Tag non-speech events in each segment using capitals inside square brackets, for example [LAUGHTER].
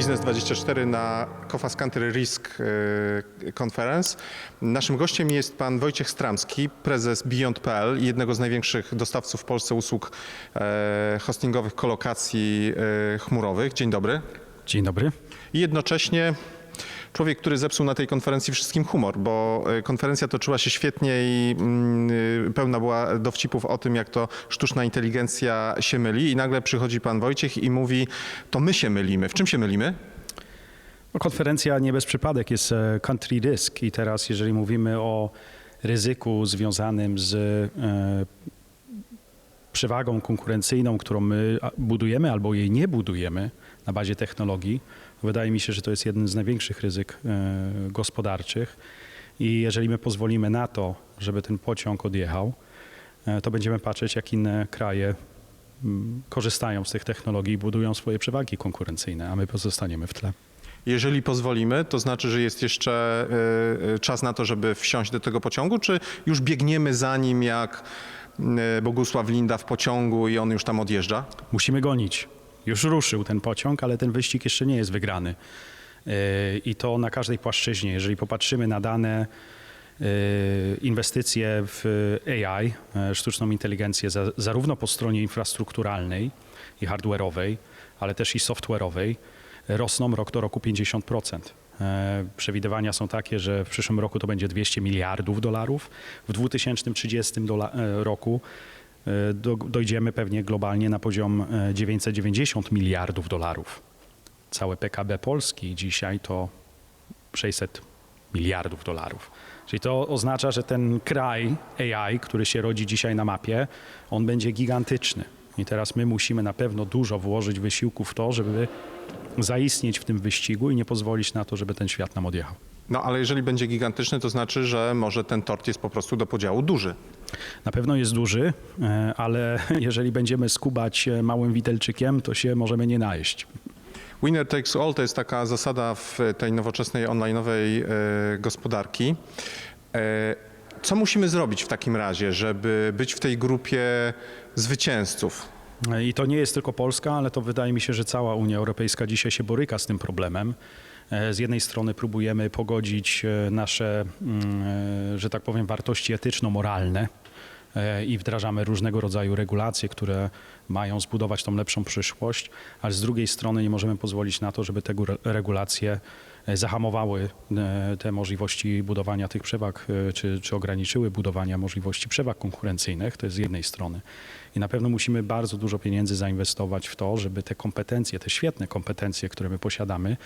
Biznes24 na Kofas Country Risk e, Conference. Naszym gościem jest pan Wojciech Stramski, prezes Beyond.pl, jednego z największych dostawców w Polsce usług e, hostingowych kolokacji e, chmurowych. Dzień dobry. Dzień dobry. I jednocześnie człowiek, który zepsuł na tej konferencji wszystkim humor, bo e, konferencja toczyła się świetnie i mm, y, pełna była dowcipów o tym, jak to sztuczna inteligencja się myli i nagle przychodzi pan Wojciech i mówi, to my się mylimy. W czym się mylimy? No, konferencja nie bez przypadek jest e, Country Risk i teraz jeżeli mówimy o ryzyku związanym z e, przewagą konkurencyjną, którą my budujemy albo jej nie budujemy na bazie technologii, wydaje mi się, że to jest jeden z największych ryzyk e, gospodarczych i jeżeli my pozwolimy na to, żeby ten pociąg odjechał, e, to będziemy patrzeć, jak inne kraje mm, korzystają z tych technologii i budują swoje przewagi konkurencyjne, a my pozostaniemy w tle. Jeżeli pozwolimy, to znaczy, że jest jeszcze y, czas na to, żeby wsiąść do tego pociągu, czy już biegniemy za nim jak Bogusław Linda w pociągu i on już tam odjeżdża? Musimy gonić. Już ruszył ten pociąg, ale ten wyścig jeszcze nie jest wygrany. Yy, I to na każdej płaszczyźnie. Jeżeli popatrzymy na dane, yy, inwestycje w AI, e, sztuczną inteligencję, za, zarówno po stronie infrastrukturalnej i hardware'owej, ale też i software'owej, rosną rok do roku 50%. E, Przewidywania są takie, że w przyszłym roku to będzie 200 miliardów dolarów, w 2030 dola- e, roku e, do, dojdziemy pewnie globalnie na poziom e, 990 miliardów dolarów. Całe PKB Polski dzisiaj to 600 miliardów dolarów. Czyli to oznacza, że ten kraj AI, który się rodzi dzisiaj na mapie, on będzie gigantyczny. I teraz my musimy na pewno dużo włożyć wysiłku w to, żeby zaistnieć w tym wyścigu i nie pozwolić na to, żeby ten świat nam odjechał. No ale jeżeli będzie gigantyczny, to znaczy, że może ten tort jest po prostu do podziału duży. Na pewno jest duży, e, ale [LAUGHS] jeżeli będziemy skubać e, małym widelczykiem, to się możemy nie najeść. Winner takes all to jest taka zasada w tej nowoczesnej online'owej e, gospodarki. Co musimy zrobić w takim razie, żeby być w tej grupie zwycięzców? I to nie jest tylko Polska, ale to wydaje mi się, że cała Unia Europejska dzisiaj się boryka z tym problemem. E, Z jednej strony próbujemy pogodzić e, nasze, mm, e, że tak powiem, wartości etyczno-moralne i wdrażamy różnego rodzaju regulacje, które mają zbudować tą lepszą przyszłość, ale z drugiej strony nie możemy pozwolić na to, żeby te regulacje zahamowały e, te możliwości budowania tych przewag, e, czy, czy ograniczyły budowania możliwości przewag konkurencyjnych. To jest z jednej strony. I na pewno musimy bardzo dużo pieniędzy zainwestować w to, żeby te kompetencje, te świetne kompetencje, które my posiadamy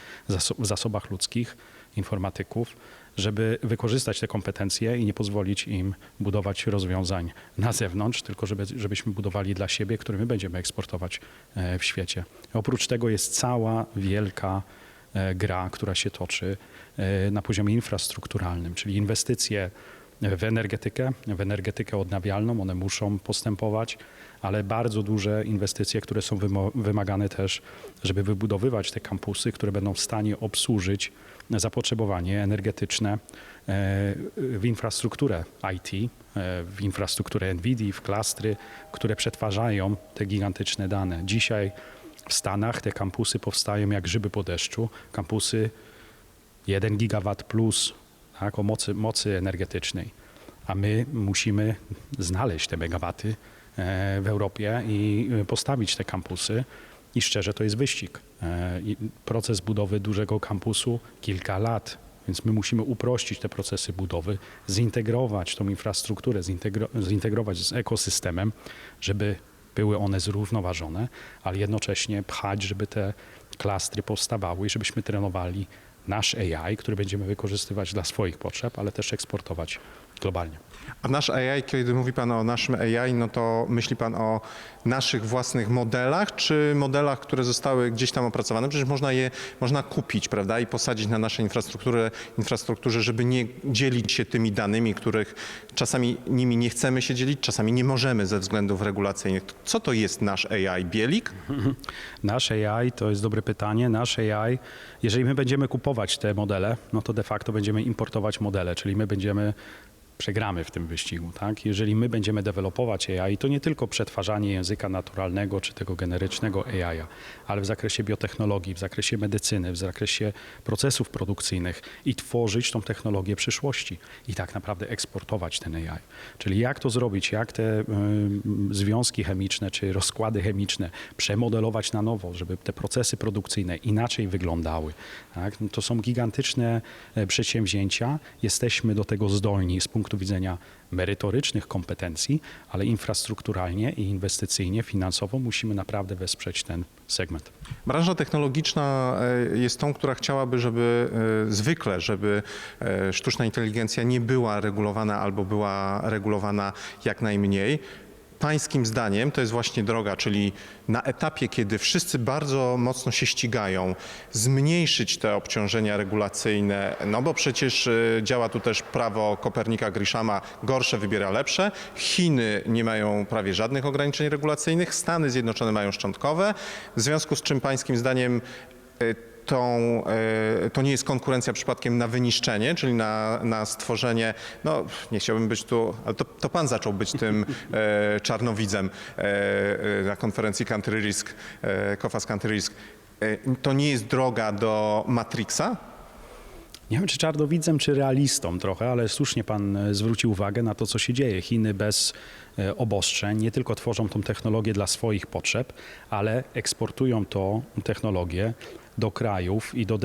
w zasobach ludzkich, informatyków, żeby wykorzystać te kompetencje i nie pozwolić im budować rozwiązań na zewnątrz, tylko żeby, żebyśmy budowali dla siebie, które my będziemy eksportować e, w świecie. Oprócz tego jest cała wielka e, gra, która się toczy e, na poziomie infrastrukturalnym, czyli inwestycje w energetykę, w energetykę odnawialną, one muszą postępować, ale bardzo duże inwestycje, które są wymagane też, żeby wybudowywać te kampusy, które będą w stanie obsłużyć zapotrzebowanie energetyczne e, w infrastrukturę IT, e, w infrastrukturę NVIDII, w klastry, które przetwarzają te gigantyczne dane. Dzisiaj w Stanach te kampusy powstają jak grzyby po deszczu. Kampusy 1 gigawatt plus tak, o mocy, mocy energetycznej. A my musimy znaleźć te megawaty e, w Europie i postawić te kampusy. I szczerze, to jest wyścig. E, Proces budowy dużego kampusu kilka lat, więc my musimy uprościć te procesy budowy, zintegrować tą infrastrukturę, zintegro, zintegrować z ekosystemem, żeby były one zrównoważone, ale jednocześnie pchać, żeby te klastry powstawały i żebyśmy trenowali nasz AI, który będziemy wykorzystywać dla swoich potrzeb, ale też eksportować globalnie. A nasz AI, kiedy mówi Pan o naszym AI, no to myśli Pan o naszych własnych modelach, czy modelach, które zostały gdzieś tam opracowane? Przecież można je można kupić, prawda, i posadzić na naszej infrastrukturę, infrastrukturze, żeby nie dzielić się tymi danymi, których czasami nimi nie chcemy się dzielić, czasami nie możemy ze względów regulacyjnych. Co to jest nasz AI? Bielik? [LAUGHS] Nasz AI to jest dobre pytanie. Nasz AI, jeżeli my będziemy kupować te modele, no to de facto będziemy importować modele, czyli my będziemy przegramy w tym wyścigu. Tak? Jeżeli my będziemy dewelopować AI, to nie tylko przetwarzanie języka naturalnego czy tego generycznego AI, ale w zakresie biotechnologii, w zakresie medycyny, w zakresie procesów produkcyjnych i tworzyć tą technologię przyszłości i tak naprawdę eksportować ten AI. Czyli jak to zrobić, jak te y, związki chemiczne czy rozkłady chemiczne przemodelować na nowo, żeby te procesy produkcyjne inaczej wyglądały. Tak? No to są gigantyczne e, przedsięwzięcia. Jesteśmy do tego zdolni z punktu widzenia merytorycznych kompetencji, ale infrastrukturalnie i inwestycyjnie, finansowo musimy naprawdę wesprzeć ten segment. Branża technologiczna e, jest tą, która chciałaby, żeby e, zwykle, żeby e, sztuczna inteligencja nie była regulowana albo była regulowana jak najmniej. Pańskim zdaniem to jest właśnie droga, czyli na etapie, kiedy wszyscy bardzo mocno się ścigają, zmniejszyć te obciążenia regulacyjne, no bo przecież e, działa tu też prawo Kopernika Grishama, gorsze wybiera lepsze. Chiny nie mają prawie żadnych ograniczeń regulacyjnych, Stany Zjednoczone mają szczątkowe, w związku z czym pańskim zdaniem e, tą, e, to nie jest konkurencja przypadkiem na wyniszczenie, czyli na, na stworzenie, no nie chciałbym być tu, ale to, to pan zaczął być tym e, czarnowidzem e, na konferencji Country Risk, COFAS Country Risk. To nie jest droga do Matrixa? Nie wiem, czy czarnowidzem, czy realistą trochę, ale słusznie pan e, zwrócił uwagę na to, co się dzieje. Chiny bez e, obostrzeń nie tylko tworzą tą technologię dla swoich potrzeb, ale eksportują tą technologię do krajów i do, e,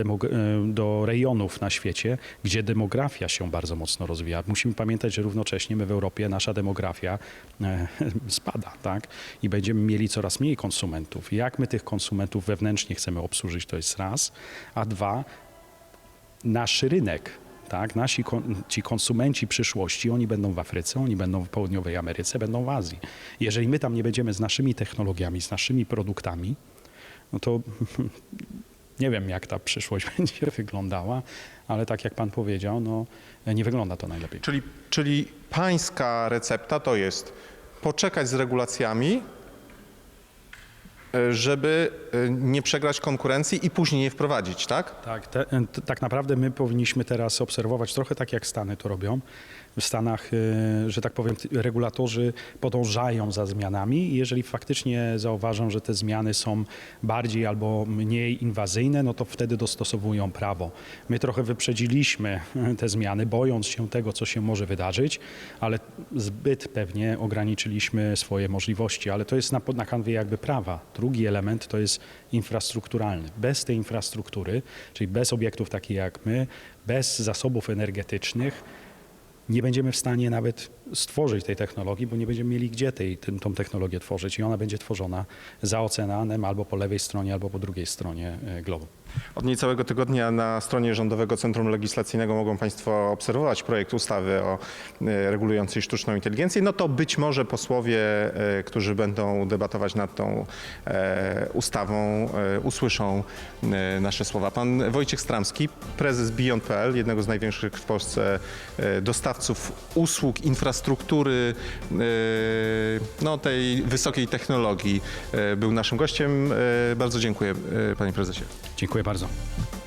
do rejonów na świecie, gdzie demografia się bardzo mocno rozwija. Musimy pamiętać, że równocześnie my w Europie nasza demografia e, [LAUGHS] spada, tak? I będziemy mieli coraz mniej konsumentów. Jak my tych konsumentów wewnętrznie chcemy obsłużyć, to jest raz, a dwa, nasz rynek, tak, nasi ci konsumenci przyszłości, oni będą w Afryce, oni będą w południowej Ameryce, będą w Azji. Jeżeli my tam nie będziemy z naszymi technologiami, z naszymi produktami, no to [LAUGHS] nie wiem, jak ta przyszłość [LAUGHS] będzie wyglądała, ale tak jak pan powiedział, no, nie wygląda to najlepiej. Czyli, czyli pańska recepta to jest poczekać z regulacjami, żeby e, nie przegrać konkurencji i później je wprowadzić, tak? Tak, te, t, tak naprawdę my powinniśmy teraz obserwować trochę tak, jak Stany to robią. W Stanach, y, że tak powiem, regulatorzy podążają za zmianami i jeżeli faktycznie zauważą, że te zmiany są bardziej albo mniej inwazyjne, no to wtedy dostosowują prawo. My trochę wyprzedziliśmy [LAUGHS] te zmiany, bojąc się tego, co się może wydarzyć, ale zbyt pewnie ograniczyliśmy swoje możliwości, ale to jest na, na kanwie jakby prawa. Drugi element to jest infrastrukturalny. Bez tej infrastruktury, czyli bez obiektów takich jak my, bez zasobów energetycznych, nie będziemy w stanie nawet stworzyć tej technologii, bo nie będziemy mieli gdzie tej, tym, tą technologię tworzyć i ona będzie tworzona za oceanem albo po lewej stronie, albo po drugiej stronie e, globu. Od niecałego tygodnia na stronie Rządowego Centrum Legislacyjnego mogą Państwo obserwować projekt ustawy o e, regulującej sztuczną inteligencję. No to być może posłowie, e, którzy będą debatować nad tą e, ustawą, usłyszą nasze słowa. Pan Wojciech Stramski, prezes Beyond.pl, jednego z największych w Polsce dostawców usług, infrastruktury, no tej wysokiej technologii, był naszym gościem. Bardzo dziękuję, panie prezesie. Dziękuję bardzo.